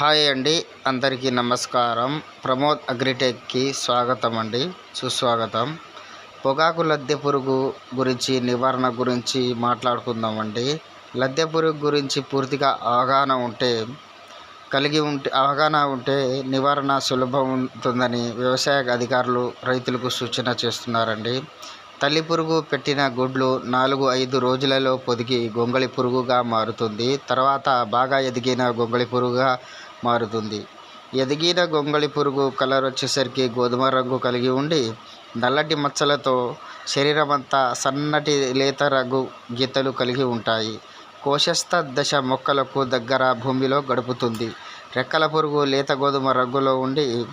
Hi అండి. అందరికీ నమస్కారం. ప్రమోద్ అగ్రిటెక్కి స్వాగతం అండి. సుస్వాగతం. పొగాకు లద్దె పురుగు గురించి నివారణ గురించి మాట్లాడుకుందామండి లద్దె పురుగు గురించి పూర్తిగా అవగాహన ఉంటే కలిగి ఉంటే అవగాహన ఉంటే నివారణ సులభం ఉంటుందని వ్యవసాయ అధికారులు రైతులకు సూచన చేస్తున్నారండి. తల్లి పురుగు పెట్టిన గుడ్లు నాలుగు ఐదు రోజులలో పొదిగి గొంగళి పురుగుగా మారుతుంది. తర్వాత బాగా ఎదిగిన గొంగళి పురుగుగా మారుతుంది. ఎదిగిన గొంగళి పురుగు కలర్ వచ్చేసరికి గోధుమ రంగు కలిగి ఉండి నల్లటి మచ్చలతో శరీరమంతా సన్నటి లేత రంగు గీతలు కలిగి ఉంటాయి. కోశస్థ దశ మొక్కలకు దగ్గర భూమిలో గడుపుతుంది. రెక్కల పురుగు లేత గోధుమ రంగులో ఉండి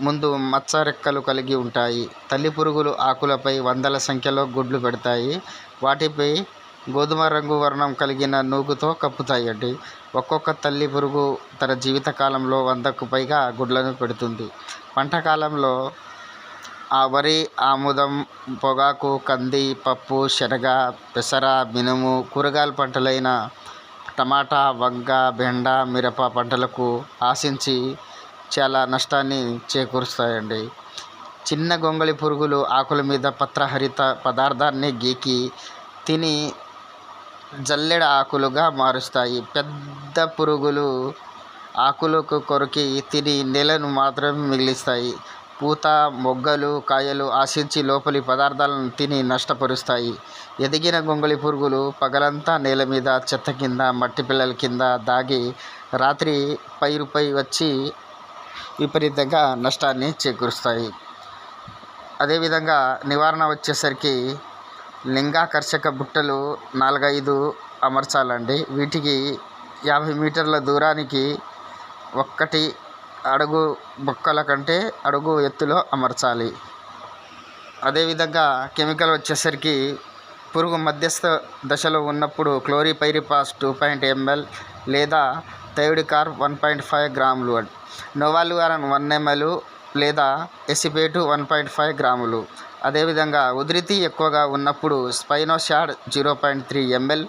ముందు మచ్చ రెక్కలు కలిగి ఉంటాయి. తల్లి పురుగులు ఆకులపై వందల సంఖ్యలో గుడ్లు పెడతాయి. వాటిపై గోధుమ రంగు వర్ణం కలిగిన నూగుతో కప్పుతాయండి. ఒక్కొక్క తల్లి పురుగు తన జీవిత కాలంలో వందకు పైగా గుడ్లను పెడుతుంది. పంట కాలంలో ఆ వరి ఆముదం పొగాకు కంది పప్పు శనగ పెసర మినుము కూరగాయల పంటలైన టమాటా వంగ బెండ మిరప పంటలకు ఆశించి చాలా నష్టాన్ని చేకూరుస్తాయండి. చిన్న గొంగళి పురుగులు ఆకుల మీద పత్రహరిత పదార్థాన్ని గీకి తిని జల్లెడ ఆకులుగా మారుస్తాయి. పెద్ద పురుగులు ఆకులకు కొరికి తిని నేలను మాత్రమే మిగిలిస్తాయి. పూత మొగ్గలు కాయలు ఆశించి లోపలి పదార్థాలను తిని నష్టపరుస్తాయి. ఎదిగిన గొంగళి పురుగులు పగలంతా నేల మీద చెత్త కింద మట్టి పిల్లల కింద దాగి రాత్రి పైరుపై వచ్చి విపరీతంగా నష్టాన్ని చేకూరుస్తాయి. అదేవిధంగా నివారణ వచ్చేసరికి లింగాకర్షక బుట్టలు నాలుగైదు అమర్చాలండి. వీటికి యాభై మీటర్ల దూరానికి ఒక్కటి అడుగు బొక్కల కంటే అడుగు ఎత్తులో అమర్చాలి. అదేవిధంగా కెమికల్ వచ్చేసరికి పురుగు మధ్యస్థ దశలో ఉన్నప్పుడు క్లోరిపైరిపాస్ టూ పాయింట్ ఎంఎల్ లేదా థైడికార్ వన్ పాయింట్ ఫైవ్ గ్రాములు. నోవాల్యురాన్ వన్ ఎంఎల్ లేదా ఎసిపేటు వన్ పాయింట్ ఫైవ్ గ్రాములు. అదేవిధంగా ఉధృతి ఎక్కువగా ఉన్నప్పుడు spinosad zero point three ML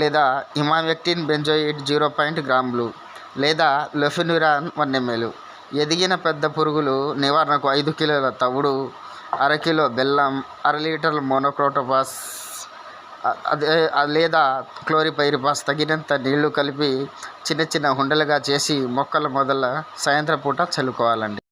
లేదా ఇమావెక్టిన్ బెంజోయిడ్ జీరో పాయింట్ గ్రాములు లేదా లెఫినురాన్ వన్ ఎంఎల్. ఎదిగిన పెద్ద పురుగులు నివారణకు ఐదు కిలోల తవుడు అరకిలో బెల్లం అర లీటర్ మోనోక్రోటోపాస్ అదే లేదా క్లోరిపైరిపాస్ తగినంత నీళ్ళు కలిపి చిన్న చిన్న ఉండలుగా చేసి మొక్కల మొదల సాయంత్రం పూట చల్లుకోవాలండి.